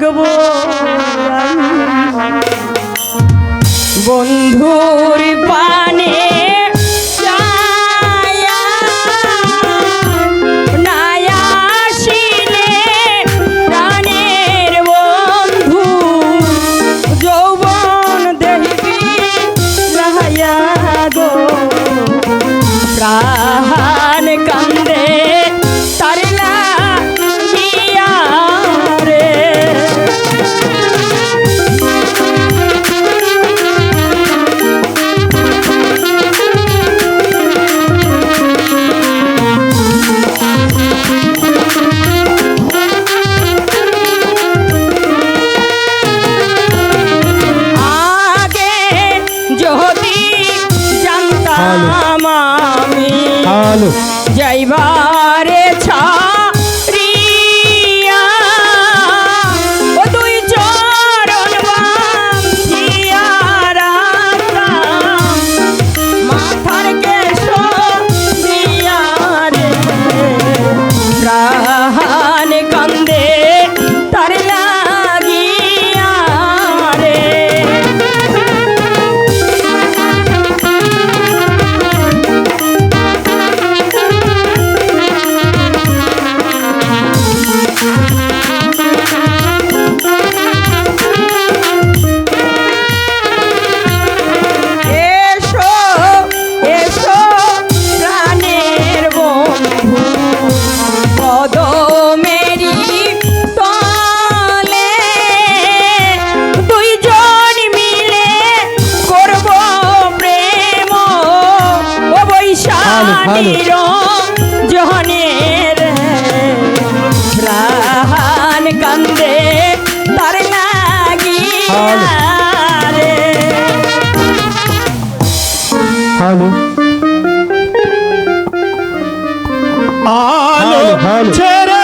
থাকব বৈশালীর জহনের প্রাণ কান্দে তার হ্যালো আলো হ্যালো, হ্যালো।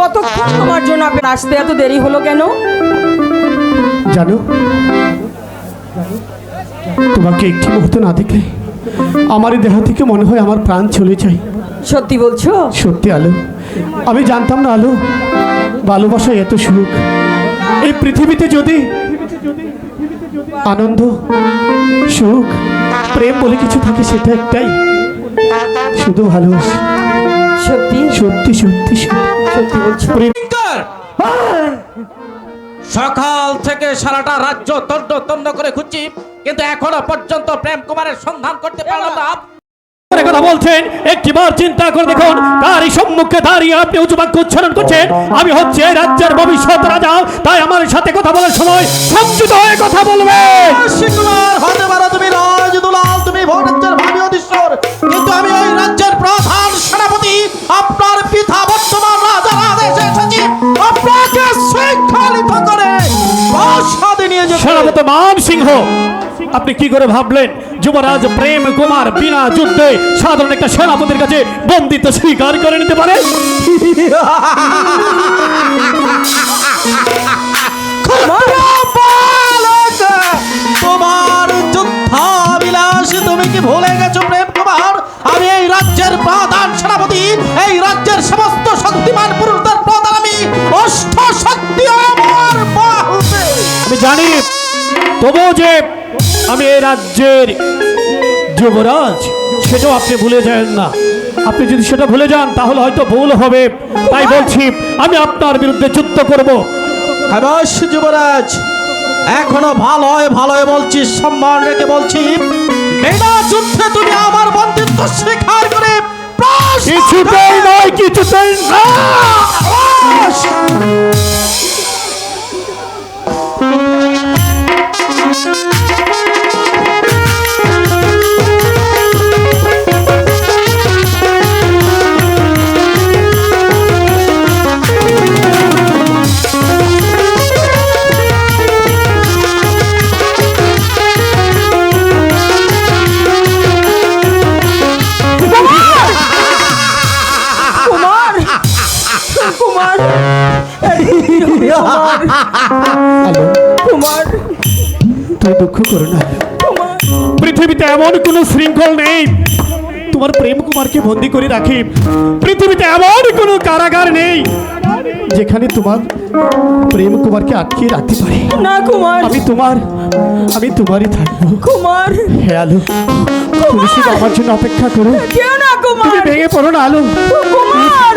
কতক্ষণ তোমার জন্য আপনার আসতে এত দেরি হলো কেন? জানো তোমাকে একটি মুহূর্ত না দেখলে আমার দেহ থেকে মনে হয় আমার প্রাণ চলে যায়। সত্যি বলছো? সত্যি আলো। আমি জানতাম না আলো। ভালোবাসা এত সুখ এই পৃথিবীতে যদি আনন্দ সুখ প্রেম বলে কিছু থাকে সেটা একটাই। শুধু ভালোবাসা। সত্যি সত্যি সত্যি সত্যি বলছো। সকাল থেকে সারাটা রাজ্য তন্ন তন্ন করে খুঁজছি কিন্তু এখনও পর্যন্ত প্রেম কুমারের সন্ধান করতে পারলাম না। কথা বলছেন একটিবার চিন্তা করে দেখুন তারই সম্মুখে দাঁড়িয়ে আপনি উঁচু বাক্য উচ্চারণ করছেন। আমি হচ্ছে এই রাজ্যের ভবিষ্যৎ রাজা তাই আমার সাথে কথা বলার সময় সংযুত হয়ে কথা বলবে। তুমি নিয়ে যেতে সেনাপত মান সিংহ। আপনি কি করে ভাবলেন যুবরাজ প্রেম কুমার বিনা যুদ্ধে সাধারণ একটা সেনাপতির কাছে বন্দিত্ব স্বীকার করে নিতে পারে! তোমার যুদ্ধাবিলাস তুমি কি ভুলে গেছো প্রেম কুমার? আমি এই রাজ্যের প্রধান সেনাপতি এই রাজ্যের সমস্ত শক্তিমান পুরুষদের প্রধান আমি অষ্ট শক্তি আমার আমি জানি তবুও যে আমি এই রাজ্যের যুবরাজ সেটাও আপনি ভুলে যান না। আপনি যদি সেটা ভুলে যান তাহলে হয়তো ভুল হবে। তাই বলছি আমি আপনার বিরুদ্ধে যুদ্ধ করব। অবশ্য যুবরাজ এখনও ভালো হয় ভালো হয় বলছি সম্মান রেখে বলছি বিনা যুদ্ধে তুমি আমার বন্দিত্ব স্বীকার করে কিছুতেই নয় কিছুতেই না। কুমার করো না। পৃথিবীতে এমন কোনো শৃঙ্খল নেই। তোমার প্রেম কুমারকে বন্দি করে রাখি। পৃথিবীতে এমন কোনো কারাগার নেই যেখানে তোমার প্রেম কুমারকে আটকে রাখতে পারে। না কুমার। আমি তোমার আমি তোমারই থাকব। কুমার। হে আলো তুমি শুধু আমার জন্য অপেক্ষা করো। কেউ না কুমার। তুমি ভেঙে পড়ো না আলো। কুমার।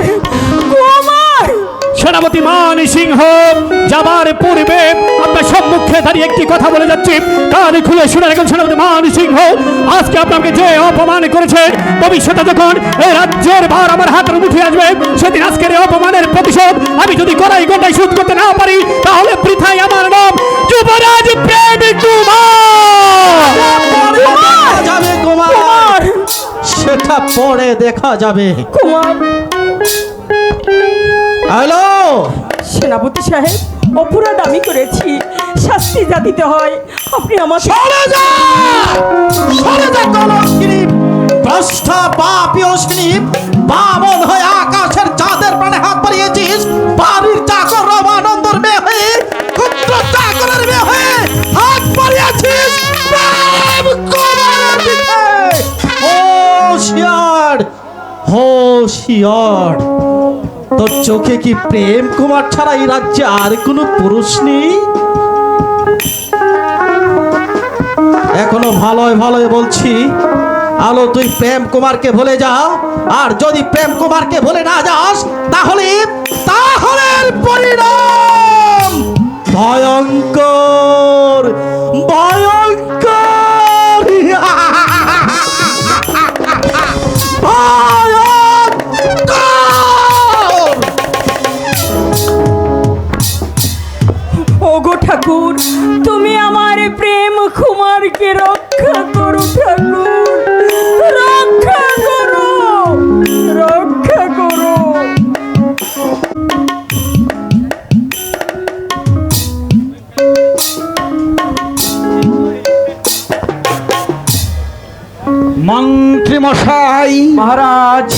কুমার। সেনাপতি মান সিংহ যাবার পূর্বে আপনার সম্মুখে দাঁড়িয়ে একটি কথা বলে যাচ্ছি। কান খুলে শুনে রাখেন সেনাপতি মান সিংহ। আজকে আপনাকে যে অপমান করেছে ভবিষ্যতে যখন এই রাজ্যের ভার আমার হাতের মুঠে আসবে সেদিন আজকের এই অপমানের প্রতিশোধ আমি যদি গড়াই গন্ডাই শুট করতে না পারি তাহলে পৃথাই আমার নাম যুবরাজ প্রেম যাবে কুমার। কুমার। সেটা পরে দেখা যাবে। কুমার। হ্যালো? সেনাপতি সাহেব অপরাধ আমি করেছি। শাস্তি যা দিতে হয় আপনি আমার সরে যা! সরে যা কলঙ্কিনী ভ্রষ্ট পাপিয়সিনী বামন হয়ে আকাশের চাঁদের প্রাণে হাত বাড়িয়েছিস। বাড়ির চাকর রমানন্দর মেয়ে হয়ে ক্ষুদ্র চাকরের মেয়ে হয়ে হাত বাড়িয়েছিস। কুমারের দিকে। হোশিয়ার হোশিয়ার তোর চোখে কি প্রেম কুমার ছাড়া এই রাজ্যে আর কোনো পুরুষ নেই? এখনও ভালোই ভালোই বলছি, আলো তুই প্রেম কুমারকে ভুলে যা, আর যদি প্রেম কুমারকে ভুলে না যাস, তাহলে তাহলে পরিণাম ভয়ঙ্কর ভয়ঙ্কর। মশাই। মহারাজ।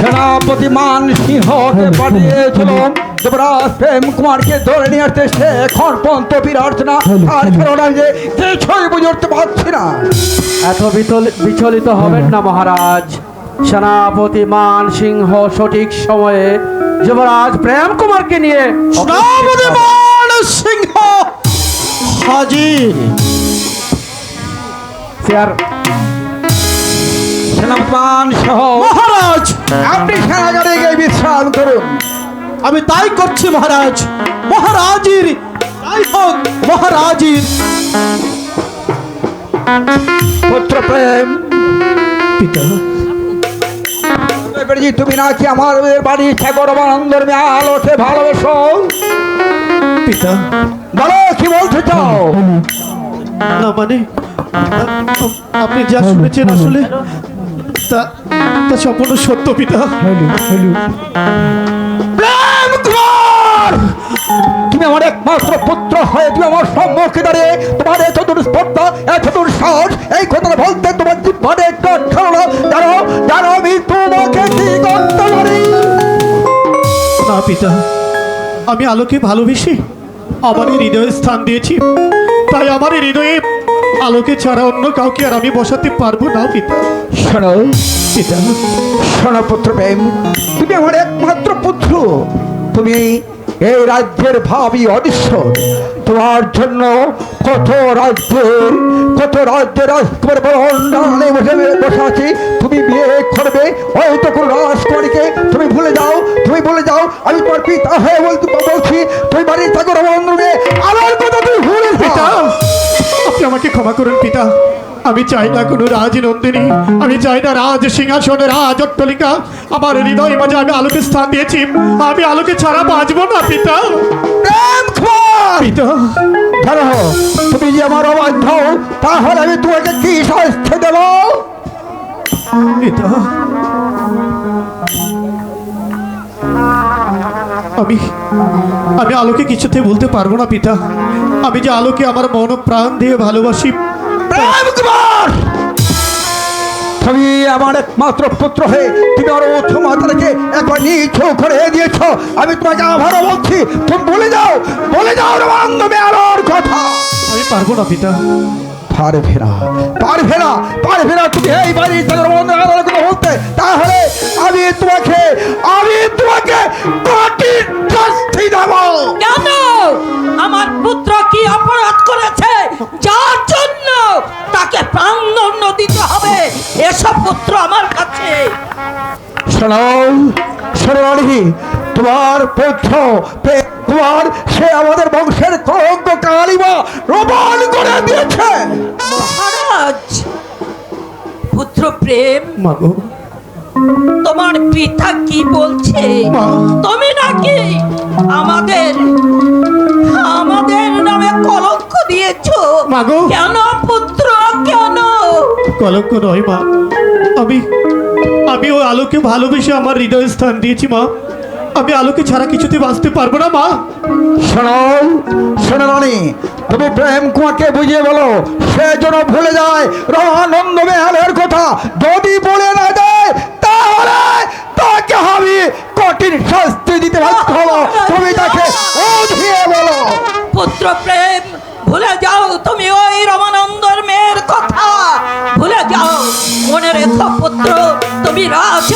সেনাপতি মান সিংহকে পাঠিয়েছিল যুবরাজ প্রেম কুমারকে ধরে নিয়ে আসতে সে এখন পর্যন্ত বিরাট না। আর কারণ আমি যে। কিছুই বুঝতে পারছি না। এত বিচল- বিচলিত হবেন না মহারাজ। সেনাপতি মান সিংহ সঠিক সময়ে যুবরাজ প্রেম কুমারকে নিয়ে সেনাপতি মান সিংহ! হাজির। চেয়ার সেনাপতি মান সহ। মহারাজ আপনি সেনাগারে গিয়ে বিশ্রাম করুন। আমি তাই করছি মহারাজ। মহারাজির তাই হোক মহারাজির। পুত্র প্রেম। পিতা। তুমি নাকি আমার বাড়ি ঠাকুর আনন্দর মেয়ে আলোকে ভালোবাসো। পিতা। বলো কি বলতে চাও? না মানে আপনি যা শুনেছেন আসলে তা তা সম্পূর্ণ সত্য পিতা। প্রেম কুমার! তুমি আমার একমাত্র পুত্র হয়ে তুমি আমার সম্মুখে দাঁড়িয়ে তোমার এত দূর স্পর্ধা এত দূর সাহস এই কথাটা বলতে তোমার জীবনে একটু জানো জানো আমি তোমাকে কি করতে পারি? না পিতা আমি আলোকে ভালোবেসে আমার হৃদয়ে স্থান দিয়েছি। তাই আমার হৃদয়ে আলোকে ছাড়া অন্য কাউকে আর আমি বসাতে পারব না, পিতা। শোনো পিতা শোনো পুত্র প্রেম, তুমি আমার একমাত্র পুত্র। তুমি এই রাজ্যের ভাবি অদৃশ্য। তোমার জন্য কত রাজ্যের কত রাজ্যের রাজকুমার বসে বসে আছি। তুমি বিয়ে করবে, হয়তো কোনো রাজকুমারীকে তুমি ভুলে যাও, তুমি ভুলে যাও, আমি তোমার পিতা হয়ে ক্ষমা করুন পিতা। আমি চাই না কোনো রাজনন্দিনী। আমি চাই না রাজ সিংহাসনে রাজ অট্টলিকা আমার হৃদয় মাঝে আমি আলোকে স্থান দিয়েছি। আমি আলোকে ছাড়া বাঁচবো না পিতা। তুমি যে আমার অবাধ্য তাহলে আমি তোমাকে কি শাস্তি দেবো? পিতা। আমি আমি আলোকে কিছুতে বলতে পারব না পিতা। আমি যে আলোকে আমার মন প্রাণ দিয়ে ভালোবাসি প্রেম কুমার! তুমি আমার একমাত্র পুত্র হয়ে তুমি আমার উচ্চ মাতাকে একবার নিচু করে দিয়েছ। আমি তোমাকে আবারও বলছি তুমি বলে যাও বলে যাও আলোর কথা। আমি পারব না পিতা। পারবে না পারবে না পারবে না। তুমি এই বাড়ি তোমার সে আমাদের বংশের কলঙ্ক কালিমা রোপণ করে দিয়েছে। মহারাজ পুত্র প্রেম মাগো তোমার পিতা কি বলছে? তুমি নাকি আমাদের আমাদের নামে কলঙ্ক দিয়েছ? মাগো। কেন পুত্র কেন? কলঙ্ক নয় মা। আমি আমি ওই আলোকে ভালোবেসে আমার হৃদয় স্থান দিয়েছি মা। আমি আলোকে ছাড়া কিছুতে বাঁচতে পারব না মা। শোনো শোনো তুমি প্রেম কুয়াকে বুঝিয়ে বলো সে যেন ভুলে যায় রহানন্দ মেহালের কথা। যদি বলে না দেয় তাহলে তাকে আমি কঠিন শাস্তি দিতে বাধ্য হব। তুমি তাকে বুঝিয়ে বলো। পুত্র প্রেম ভুলে যাও তুমি ওই রমানন্দর মেয়ের কথা। ভুলে যাও। মনে রেখো পুত্র তুমি রাজ